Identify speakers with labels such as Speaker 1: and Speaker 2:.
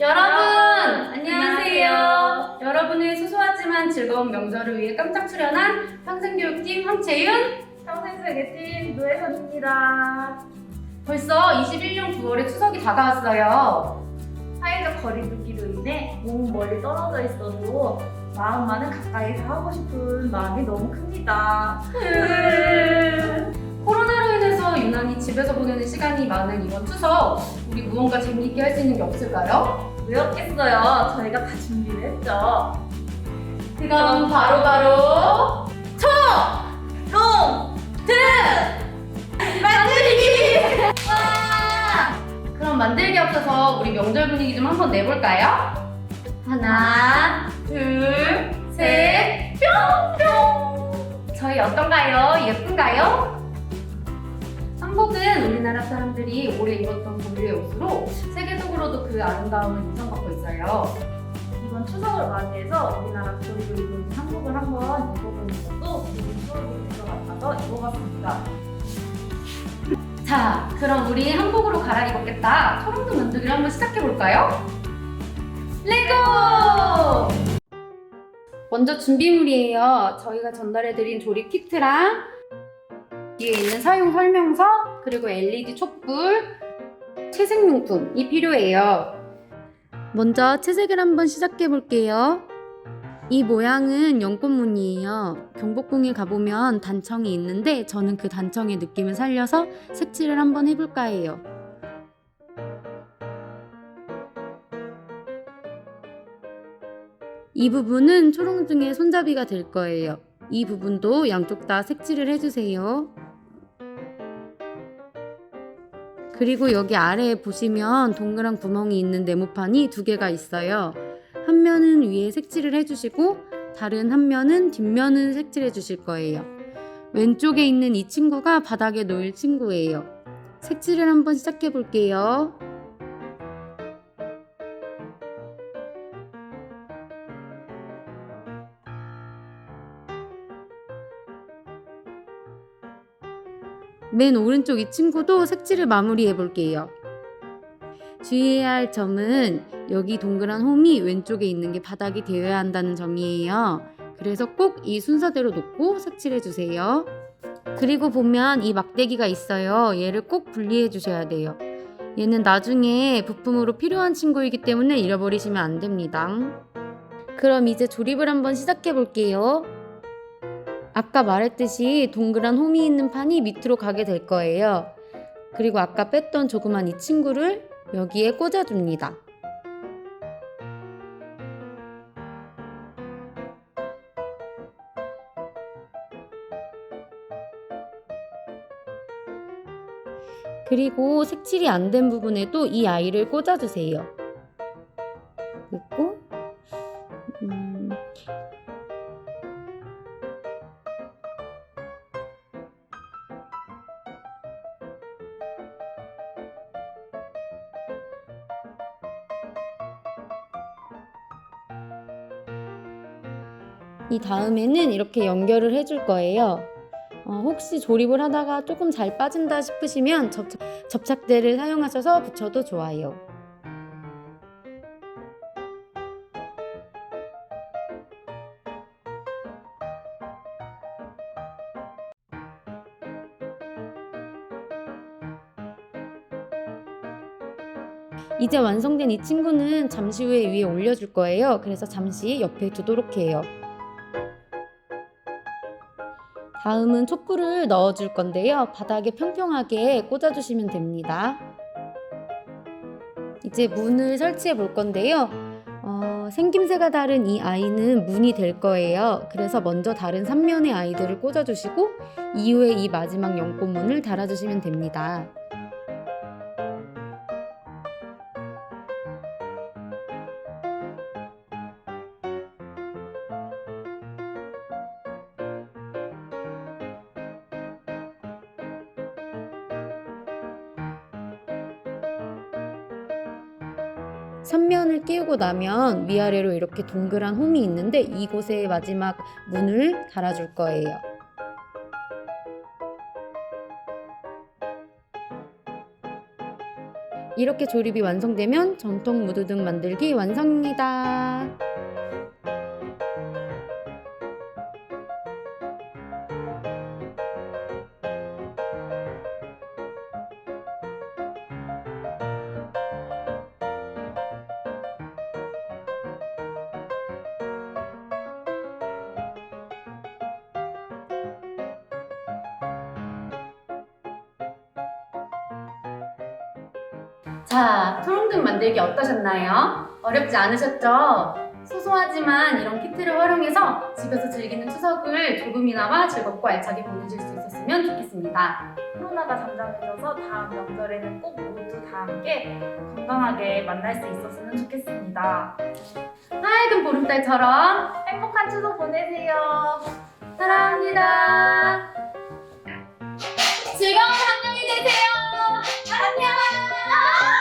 Speaker 1: 여러분 안녕하세요. 여러분의 소소하지만 즐거운 명절을 위해 깜짝 출연한 평생교육팀 황채윤.
Speaker 2: 평생세계팀 노혜선입니다.
Speaker 1: 벌써 21년 9월에 추석이 다가왔어요.
Speaker 2: 사회적 거리두기로 인해 몸은 멀리 떨어져 있어도 마음만은 가까이서 하고 싶은 마음이 너무 큽니다.
Speaker 1: 코로나로 인해서 유난히 집에서 보내는 시간이 많은 이번 추석 우리 무언가 재미있게 할 수 있는 게 없을까요?
Speaker 2: 왜 없겠어요? 저희가 다 준비를 했죠.
Speaker 1: 그건 바로바로
Speaker 2: 롱!
Speaker 1: 만들기! 와! 그럼 만들기 앞서서 우리 명절 분위기 좀 한번 내볼까요? 하나, 둘, 셋, 뿅! 뿅! 저희 어떤가요? 예쁜가요? 한복은 우리나라 사람들이 오래 입었던 고유의 옷으로 세계적으로도 그 아름다움을 인정받고 있어요.
Speaker 2: 이번 추석을 맞이해서 우리나라 입고 있는 한복을 한번 입어보는 것도 기분 될것 같아서 입어봤습니다.
Speaker 1: 자, 그럼 우리 한복으로 갈아입었겠다. 소름돋 만들기를 한번 시작해볼까요? 레고! 먼저 준비물이에요. 저희가 전달해드린 조립 키트랑 뒤에 있는 사용 설명서, 그리고 LED 촛불, 채색용품이 필요해요. 먼저 채색을 한번 시작해 볼게요. 이 모양은 연꽃무늬예요. 경복궁에 가보면 단청이 있는데 저는 그 단청의 느낌을 살려서 색칠을 한번 해볼까 해요. 이 부분은 초롱등의 손잡이가 될 거예요. 이 부분도 양쪽 다 색칠을 해주세요. 그리고 여기 아래에 보시면 동그란 구멍이 있는 네모판이 두 개가 있어요. 한 면은 위에 색칠을 해주시고 다른 한 면은 뒷면은 색칠해 주실 거예요. 왼쪽에 있는 이 친구가 바닥에 놓일 친구예요. 색칠을 한번 시작해 볼게요. 맨 오른쪽 이 친구도 색칠을 마무리해 볼게요. 주의해야 할 점은 여기 동그란 홈이 왼쪽에 있는 게 바닥이 되어야 한다는 점이에요. 그래서 꼭 이 순서대로 놓고 색칠해 주세요. 그리고 보면 이 막대기가 있어요. 얘를 꼭 분리해 주셔야 돼요. 얘는 나중에 부품으로 필요한 친구이기 때문에 잃어버리시면 안 됩니다. 그럼 이제 조립을 한번 시작해 볼게요. 아까 말했듯이 동그란 홈이 있는 판이 밑으로 가게 될 거예요. 그리고 아까 뺐던 조그만 이 친구를 여기에 꽂아줍니다. 그리고 색칠이 안 된 부분에도 이 아이를 꽂아주세요. 이 다음에는 이렇게 연결을 해줄 거예요. 어, 혹시 조립을 하다가 조금 잘 빠진다 싶으시면 접착, 접착제를 사용하셔서 붙여도 좋아요. 이제 완성된 이 친구는 잠시 후에 위에 올려줄 거예요. 그래서 잠시 옆에 두도록 해요. 다음은 촛불을 넣어줄 건데요. 바닥에 평평하게 꽂아주시면 됩니다. 이제 문을 설치해 볼 건데요. 어, 생김새가 다른 이 아이는 문이 될 거예요. 그래서 먼저 다른 3면의 아이들을 꽂아주시고 이후에 이 마지막 연꽃문을 달아주시면 됩니다. 삼면을 끼우고 나면 위아래로 이렇게 동그란 홈이 있는데 이곳에 마지막 문을 달아줄 거예요. 이렇게 조립이 완성되면 전통 무드등 만들기 완성입니다. 자, 초롱등 만들기 어떠셨나요? 어렵지 않으셨죠? 소소하지만 이런 키트를 활용해서 집에서 즐기는 추석을 조금이나마 즐겁고 알차게 보내실 수 있었으면 좋겠습니다.
Speaker 2: 코로나가 잠잠해져서 다음 명절에는 꼭 모두 다 함께 건강하게 만날 수 있었으면 좋겠습니다.
Speaker 1: 하얀 보름달처럼
Speaker 2: 행복한 추석 보내세요.
Speaker 1: 사랑합니다. 즐거운 한명이 되세요. 안녕. Bye.